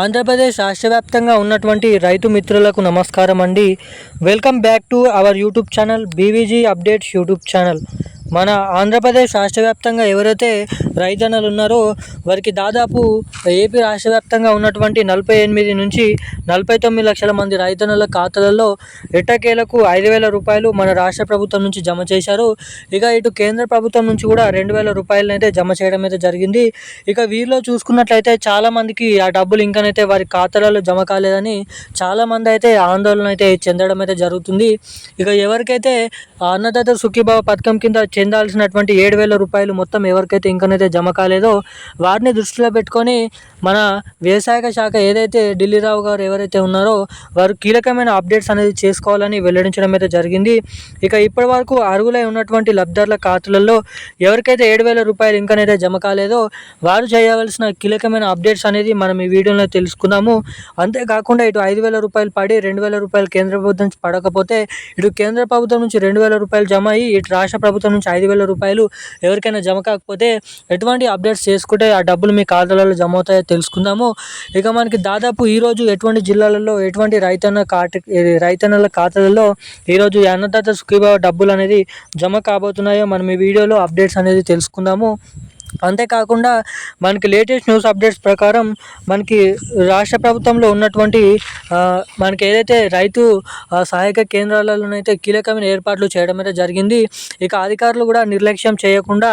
ఆంధ్రప్రదేశ్ రాష్ట్ర వ్యాప్తంగా ఉన్నటువంటి రైతు మిత్రులకు నమస్కారం అండి. Welcome back to our YouTube channel BVG updates YouTube channel. మన ఆంధ్రప్రదేశ్ రాష్ట్ర వ్యాప్తంగా ఎవరైతే రైతన్నలు ఉన్నారో వారికి దాదాపు ఏపీ రాష్ట్ర వ్యాప్తంగా ఉన్నటువంటి నలభై ఎనిమిది నుంచి నలభై తొమ్మిది లక్షల మంది రైతన్నుల ఖాతాలలో ఎట్టకేలకు ఐదు వేల రూపాయలు మన రాష్ట్ర ప్రభుత్వం నుంచి జమ చేశారు. ఇక ఇటు కేంద్ర ప్రభుత్వం నుంచి కూడా రెండు వేల రూపాయలను అయితే జమ చేయడం అయితే జరిగింది. ఇక వీరిలో చూసుకున్నట్లయితే చాలామందికి ఆ డబ్బులు ఇంకనైతే వారి ఖాతాలలో జమ కాలేదని చాలా మంది అయితే ఆందోళన అయితే చెందడం అయితే జరుగుతుంది. ఇక ఎవరికైతే అన్నదాత సుఖీభావ పథకం కింద చెందాల్సినటువంటి ఏడు వేల రూపాయలు మొత్తం ఎవరికైతే ఇంకనైతే జమ కాలేదో వారిని దృష్టిలో పెట్టుకొని మన వ్యవసాయ శాఖ ఏదైతే ఢిల్లీరావు గారు ఎవరైతే ఉన్నారో వారు కీలకమైన అప్డేట్స్ అనేది చేసుకోవాలని వెల్లడించడం అయితే జరిగింది. ఇక ఇప్పటి వరకు అరుగులై ఉన్నటువంటి లబ్ధారుల ఖాతాలలో ఎవరికైతే ఏడు వేల రూపాయలు ఇంకనైతే జమ కాలేదో వారు చేయవలసిన కీలకమైన అప్డేట్స్ అనేది మనం ఈ వీడియోలో తెలుసుకుందాము. అంతేకాకుండా ఇటు ఐదు వేల రూపాయలు పడి రెండు వేల రూపాయలు కేంద్ర ప్రభుత్వం నుంచి పడకపోతే ఇటు కేంద్ర ప్రభుత్వం నుంచి రెండు వేల రూపాయలు జమ అయ్యి ఇటు రాష్ట్ర ప్రభుత్వం నుంచి ఐదు వేల రూపాయలు ఎవరికైనా జమ కాకపోతే ఎటువంటి అప్డేట్స్ చేసుకుంటే ఆ డబ్బులు మీ ఖాతాలలో జమ అవుతాయో తెలుసుకుందాము. ఇక మనకి దాదాపు ఈరోజు ఎటువంటి జిల్లాలలో ఎటువంటి రైతన్న కాట రైతన్నల ఖాతాలలో ఈరోజు అన్నదాత సుఖీభావ డబ్బులు అనేది జమ కాబోతున్నాయో మనం ఈ వీడియోలో అప్డేట్స్ అనేది తెలుసుకుందాము. అంతేకాకుండా మనకి లేటెస్ట్ న్యూస్ అప్డేట్స్ ప్రకారం మనకి రాష్ట్ర ప్రభుత్వంలో ఉన్నటువంటి మనకి ఏదైతే రైతు సహాయక కేంద్రాలలోనైతే కీలకమైన ఏర్పాట్లు చేయడం అయితే జరిగింది. ఇక అధికారులు కూడా నిర్లక్ష్యం చేయకుండా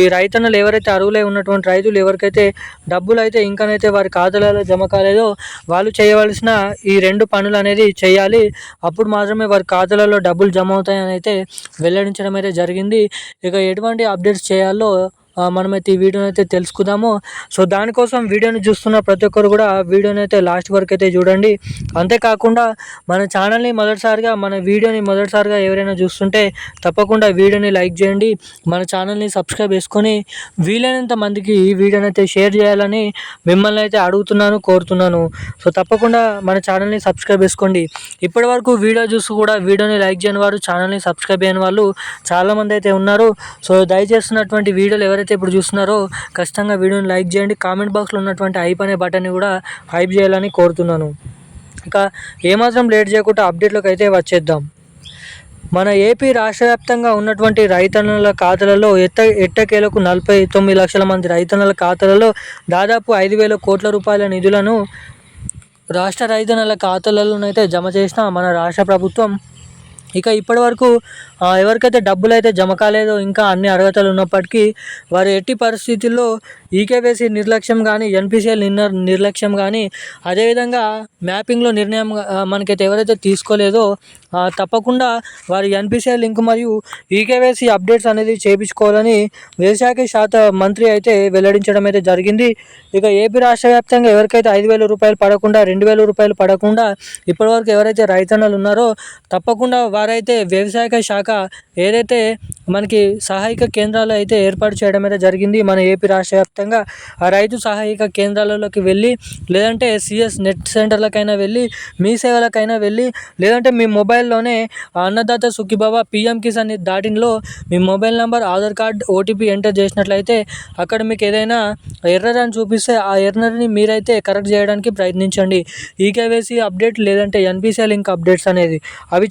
ఈ రైతన్నలు ఎవరైతే అరువులై ఉన్నటువంటి రైతులు ఎవరికైతే డబ్బులు అయితే ఇంకనైతే వారి ఖాతాలలో జమ కాలేదో వాళ్ళు చేయవలసిన ఈ రెండు పనులు అనేది చేయాలి. అప్పుడు మాత్రమే వారి ఖాతాలలో డబ్బులు జమ అవుతాయని అయితే వెల్లడించడం అయితే జరిగింది. ఇక ఎటువంటి అప్డేట్స్ చేయాలో మనమైతే ఈ వీడియోని అయితే తెలుసుకుందాము. సో దానికోసం వీడియోని చూస్తున్న ప్రతి ఒక్కరు కూడా వీడియోని అయితే లాస్ట్ వరకు అయితే చూడండి. అంతేకాకుండా మన ఛానల్ని మొదటిసారిగా మన వీడియోని మొదటిసారిగా ఎవరైనా చూస్తుంటే తప్పకుండా వీడియోని లైక్ చేయండి. మన ఛానల్ని సబ్స్క్రైబ్ చేసుకొని వీలైనంత మందికి ఈ వీడియోని అయితే షేర్ చేయాలని మిమ్మల్ని అయితే అడుగుతున్నాను కోరుతున్నాను. సో తప్పకుండా మన ఛానల్ని సబ్స్క్రైబ్ చేసుకోండి. ఇప్పటి వరకు వీడియో చూసి కూడా వీడియోని లైక్ చేయని వారు ఛానల్ని సబ్స్క్రైబ్ చేయని వాళ్ళు చాలామంది అయితే ఉన్నారు. సో దయచేస్తున్నటువంటి వీడియోలు ఎవరైతే ఇప్పుడు చూస్తున్నారో ఖచ్చితంగా వీడియోని లైక్ చేయండి. కామెంట్ బాక్స్లో ఉన్నటువంటి హైప్ అనే బటన్ని కూడా హైప్ చేయాలని కోరుతున్నాను. ఇంకా ఏమాత్రం లేట్ చేయకుండా అప్డేట్లోకి అయితే వచ్చేద్దాం. మన ఏపీ రాష్ట్ర వ్యాప్తంగా ఉన్నటువంటి రైతన్నుల ఖాతాలలో ఎట్ట ఎట్టకేలకు నలభై తొమ్మిది లక్షల మంది రైతన్నుల ఖాతాలలో దాదాపు ఐదు వేల కోట్ల రూపాయల నిధులను రాష్ట్ర రైతన్నుల ఖాతాలలోనైతే జమ చేసిన మన రాష్ట్ర ప్రభుత్వం ఇక ఇప్పటి వరకు ఎవరికైతే డబ్బులు అయితే జమ కాలేదో ఇంకా అన్ని అర్హతలు ఉన్నప్పటికీ వారు ఎట్టి పరిస్థితుల్లో ఈకేవైసీ నిర్లక్ష్యం కానీ ఎన్పిసిఎల్ నిన్న నిర్లక్ష్యం కానీ అదేవిధంగా మ్యాపింగ్లో నిర్ణయం మనకైతే ఎవరైతే తీసుకోలేదో తప్పకుండా వారి ఎన్పిసిఎల్ లింక్ మరియు ఈకేవైసీ అప్డేట్స్ అనేది చేయించుకోవాలని వ్యవసాయ శాఖ మంత్రి అయితే వెల్లడించడం అయితే జరిగింది. ఇక ఏపీ రాష్ట్ర వ్యాప్తంగా ఎవరికైతే ఐదు వేల రూపాయలు పడకుండా రెండు వేల రూపాయలు పడకుండా ఇప్పటివరకు ఎవరైతే రైతన్నలు ఉన్నారో తప్పకుండా వారైతే వ్యవసాయ శాఖ ఏదైతే మనకి సహాయక కేంద్రాలు అయితే ఏర్పాటు చేయడం అయితే జరిగింది మన ఏపీ రాష్ట్ర వ్యాప్తంగా ఆ రైతు సహాయక కేంద్రాలలోకి వెళ్ళి లేదంటే సిఎస్ నెట్ సెంటర్లకైనా వెళ్ళి మీ సేవలకైనా వెళ్ళి లేదంటే మీ మొబైల్లోనే అన్నదాత సుఖిబాబా పిఎం కిసాన్ దాటిలో మీ mobile number Aadhaar card OTP enter చేసినట్లయితే అక్కడ మీకు ఏదైనా ఎర్రర్ అని చూపిస్తే ఆ ఎర్రర్ని మీరైతే కరెక్ట్ చేయడానికి ప్రయత్నించండి. ఈకేవైసీ అప్డేట్ లేదంటే ఎన్పిసిఐ లింక్ అప్డేట్స్ అనేది అవి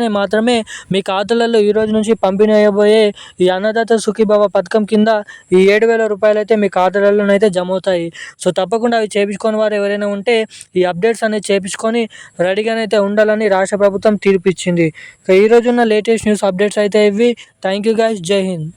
చేయించుకుంటేనే మాత్రమే మీ ఖాతాలలో ఈ రోజు నుంచి పంపిణీ అయ్యబోయే ఈ అన్నదాత సుఖీభావ పథకం కింద ఈ ఏడు వేల రూపాయలు అయితే మీ ఖాతాలలోనైతే జమ అవుతాయి సో తప్పకుండా అవి చేయించుకొని వారు ఎవరైనా ఉంటే ఈ అప్డేట్స్ అనేది చేయించుకొని రెడీగానైతే ఉండాలని రాష్ట్ర ప్రభుత్వం తీర్పిచ్చింది. ఇక ఈ రోజున్న లేటెస్ట్ న్యూస్ అప్డేట్స్ అయితే ఇవి. థ్యాంక్ యూ గైస్ జై హింద్.